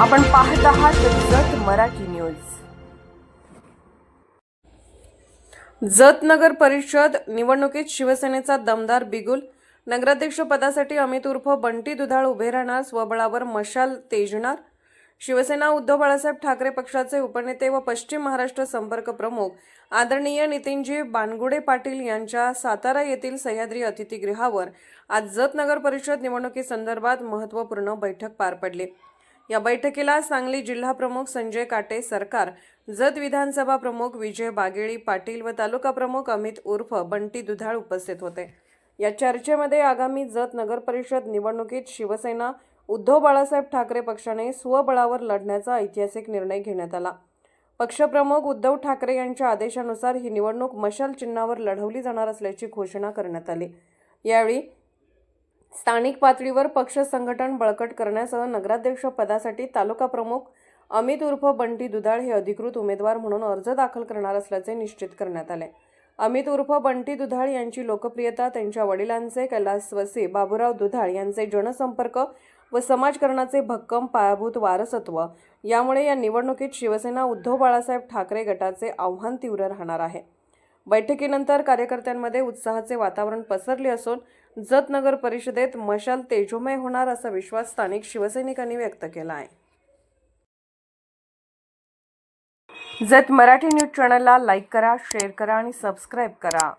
आपण पाहत आहात जत मराठी न्यूज. जत नगर परिषद निवडणुकीत शिवसेनेचा दमदार बिगुल. नगराध्यक्ष पदासाठी अमित उर्फ बंटी दुधाळ उभे राहणार स्वबळावर मशाल तेजणार. शिवसेना उद्धव बाळासाहेब ठाकरे पक्षाचे उपनेते व पश्चिम महाराष्ट्र संपर्क प्रमुख आदरणीय नितीनजी बानगुडे पाटील यांच्या सातारा येथील सह्याद्री अतिथीगृहावर आज जत नगर परिषद निवडणुकीसंदर्भात महत्त्वपूर्ण बैठक पार पडली. या बैठकीला सांगली जिल्हा प्रमुख संजय काटे सरकार जत विधानसभा प्रमुख विजय बागेळी पाटील व तालुका प्रमुख अमित उर्फ बंटी दुधाळ उपस्थित होते. या चर्चेमध्ये आगामी जत नगर परिषद निवडणुकीत शिवसेना उद्धव बाळासाहेब ठाकरे पक्षाने स्वबळावर लढण्याचा ऐतिहासिक निर्णय घेण्यात आला. पक्षप्रमुख उद्धव ठाकरे यांच्या आदेशानुसार ही निवडणूक मशाल चिन्हावर लढवली जाणार असल्याची घोषणा करण्यात आली. यावेळी स्थानिक पातळीवर पक्ष संघटन बळकट करण्यासह नगराध्यक्ष पदासाठी तालुका प्रमुख अमित उर्फ बंटी दुधाळ हे अधिकृत उमेदवार म्हणून अर्ज दाखल करणार असल्याचे निश्चित करण्यात आले. अमित उर्फ बंटी दुधाळ यांची लोकप्रियता त्यांच्या वडिलांचे कैलासवसी बाबूराव दुधाळ यांचे जनसंपर्क व समाजकारणाचे भक्कम पायाभूत वारसत्व यामुळे या निवडणुकीत शिवसेना उद्धव बाळासाहेब ठाकरे गटाचे आव्हान तीव्र राहणार आहे. बैठकीनंतर कार्यकर्त्यांमध्ये उत्साहाचे वातावरण पसरले असून जत नगर परिषदेत मशाल तेजोमय होणार असा विश्वास स्थानिक शिवसैनिकांनी व्यक्त केला आहे. जत मराठी न्यूज चॅनलला लाईक करा शेअर करा आणि सबस्क्राईब करा.